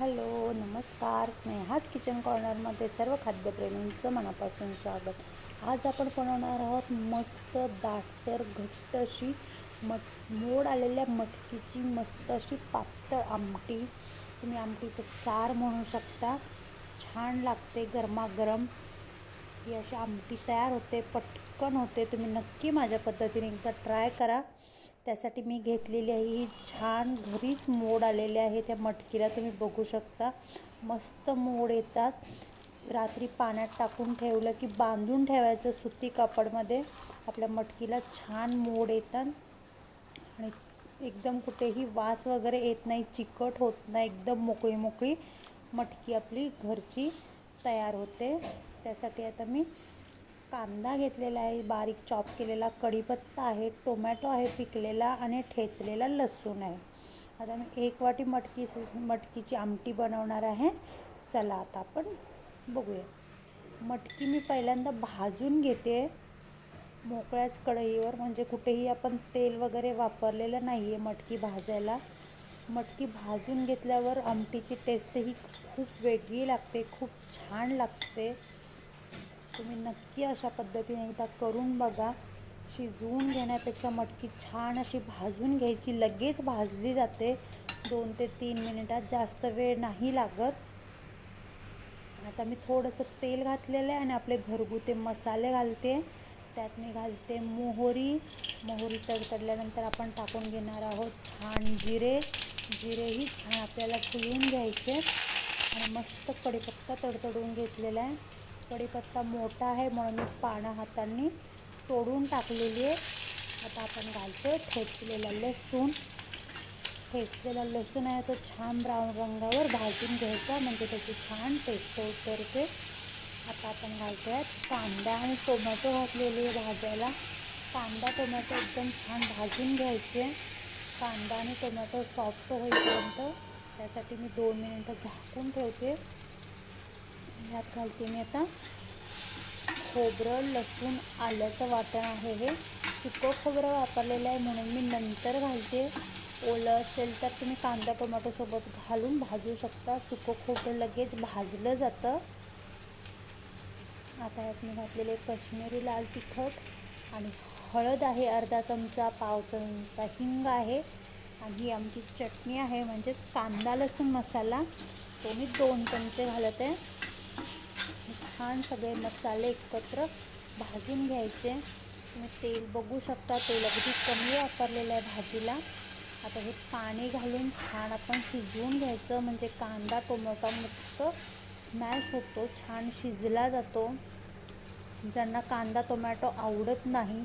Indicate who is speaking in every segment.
Speaker 1: Hello नमस्कार. स्नेहाच kitchen कॉर्नरमध्ये सर्व खाद्यप्रेमींचं मनापासून स्वागत. आज आपण बनवणार आहोत मस्त दाटसर घट्ट अशी मट मोड आलेल्या मटकीची मस्त अशी पातळ आमटी. तुम्ही आमटीचं सार म्हणू शकता. छान लागते गरमागरम. ही अशी आमटी तयार होते पटकन होते. तुम्ही नक्की माझ्या पद्धतीने एकदा ट्राय करा. त्यासाठी मी घेतलेली आहे. ही छान घरीच मोड आलेले आहे. त्या मटकीला तुम्ही बघू शकता. मस्त मोड येतात. रात्री पाण्यात टाकून ठेवलं की बांधून ठेवायचं सुती कापडमध्ये. आपल्या मटकीला छान मोड येतात. आणि एकदम कुठेही वास वगैरे येत नाही चिकट होत नाही एकदम मोकळी मोकळी मटकी आपली घरची तयार होते. त्यासाठी आता मी कांदा घेतलेला आहे बारीक चॉप केलेला कढीपत्ता आहे टोमॅटो आहे पिकलेला आणि ठेचलेला लसूण आहे. आता मी एक वाटी मटकी मटकीची आमटी बनवणार आहे. चला आता आपण बघूया. मटकी मी पहिल्यांदा भाजून घेते. मोकळ्याच कढईवर म्हणजे कुठेही आपण तेल वगैरे वापरलेलं नाही आहे मटकी भाजायला. मटकी भाजून घेतल्यावर आमटीची टेस्ट ही खूप वेगळी लागते खूप छान लागते. तुम्ही नक्की अशा पद्धतीने एकदा करून बघा. शिजवून घेण्यापेक्षा मटकी छान अशी भाजून घ्यायची. लगेच भाजली जाते. दोन ते तीन मिनिटात जास्त वेळ नाही लागत. आता मी थोडंसं तेल घातलेलं आहे आणि आपले घरगुती मसाले घालते. त्यात मी घालते मोहरी. मोहरी तडतडल्यानंतर आपण टाकून घेणार आहोत छान जिरे. जिरेही छान आपल्याला फुलून घ्यायचे. आणि मस्त कढीपत्ता तडतडून घेतलेला आहे. कढीपत्ता मोठा आहे म्हणून मी पानं हातांनी तोडून टाकलेली आहे. आता आपण घालतो ठेचलेला लसूण. ठेचलेला लसूण आहे तो छान ब्राऊन रंगावर भाजून घ्यायचा म्हणजे त्याची छान टेस्ट उतरते आता आपण घालतो आहे कांदा आणि टोमॅटो घातलेली आहे भाजायला. कांदा टोमॅटो एकदम छान भाजून घ्यायचे. कांदा आणि टोमॅटो सॉफ्ट होईपर्यंत त्यासाठी मी दोन मिनिटं झाकून ठेवते. ह्यात घालते मी आता. खोबरं लसूण आल्याचं वाटण आहे हे. सुकं खोबरं वापरलेलं आहे म्हणून मी नंतर घालते. ओलं असेल तर तुम्ही कांदा टोमॅटोसोबत घालून भाजू शकता. सुकं खोबरं लगेच भाजलं जातं. आता यात मी घातलेले कश्मीरी लाल तिखट आणि हळद आहे अर्धा चमचा पाव चमचा हिंग आहे आणि ही आमची चटणी आहे म्हणजेच कांदा लसूण मसाला. तो मी दोन चमचे घालत. आहे छान सगळे मसाले एकत्र भाजून घ्यायचे. तुम्ही तेल बघू शकता तेल अगदी कमी वापरलेलं आहे भाजीला. आता हे पाणी घालून छान आपण शिजवून घ्यायचं म्हणजे कांदा टोमॅटो मस्त स्मॅश होतो छान शिजला जातो. ज्यांना कांदा टोमॅटो आवडत नाही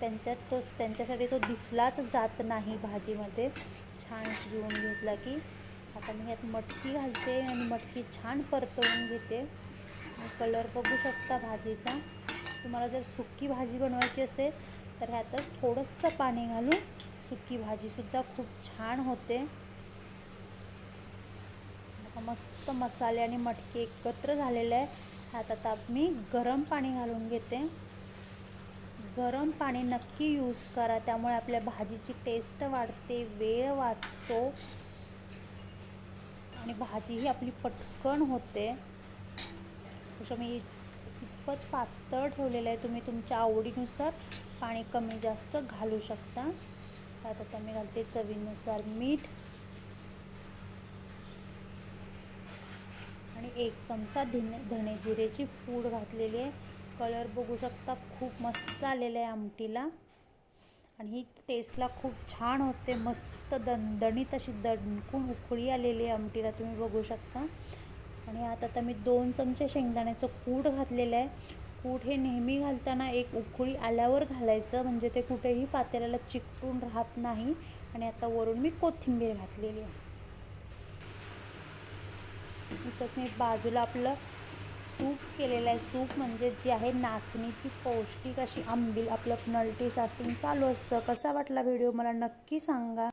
Speaker 1: त्यांच्यात तो त्यांच्यासाठी तो दिसलाच जात नाही भाजीमध्ये. छान शिजवून घेतला की आता मी ह्यात मटकी घालते आणि मटकी छान परतवून घेते. कलर बघू शकता भाजीचा. तुम्हाला जर सुकी भाजी बनवायची असेल तर ह्यातच थोडंसं पाणी घालून सुकी भाजीसुद्धा खूप छान होते. मस्त मसाले आणि मटके एकत्र झालेले आहे ह्यात आता मी गरम पाणी घालून घेते. गरम पाणी नक्की यूज करा त्यामुळे आपल्या भाजीची टेस्ट वाढते वेळ वाचतो. आणि भाजीही आपली पटकन होते. तसं मी इतपत पातळ ठेवलेलं आहे. तुम्ही तुमच्या आवडीनुसार पाणी कमी जास्त घालू शकता. आता मी घालते चवीनुसार मीठ. आणि एक चमचा धने धणे जिरेची पूड घातलेली आहे. कलर बघू शकता खूप मस्त आलेला आहे आमटीला. आणि ही टेस्टला खूप छान होते. मस्त दणदणीत अशी दणकून उकळी आलेली आहे आमटीला. तुम्ही बघू शकता. आणि आता आता मी दोन चमचे शेंगदाण्याचं कूट घातलेलं आहे. कूट हे नेहमी घालताना एक उकळी आल्यावर घालायचं म्हणजे ते कुठेही पातेल्याला चिकटून राहत नाही. आणि आता वरून मी कोथिंबीर घातलेली आहे. इथंच मी बाजूला आपलं सूप केलेलं आहे. सूप म्हणजे जी आहे नाचणीची पौष्टिक अशी आंबील आपलं नलटी सासून चालू असतं. कसा वाटला व्हिडिओ? मला नक्की सांगा.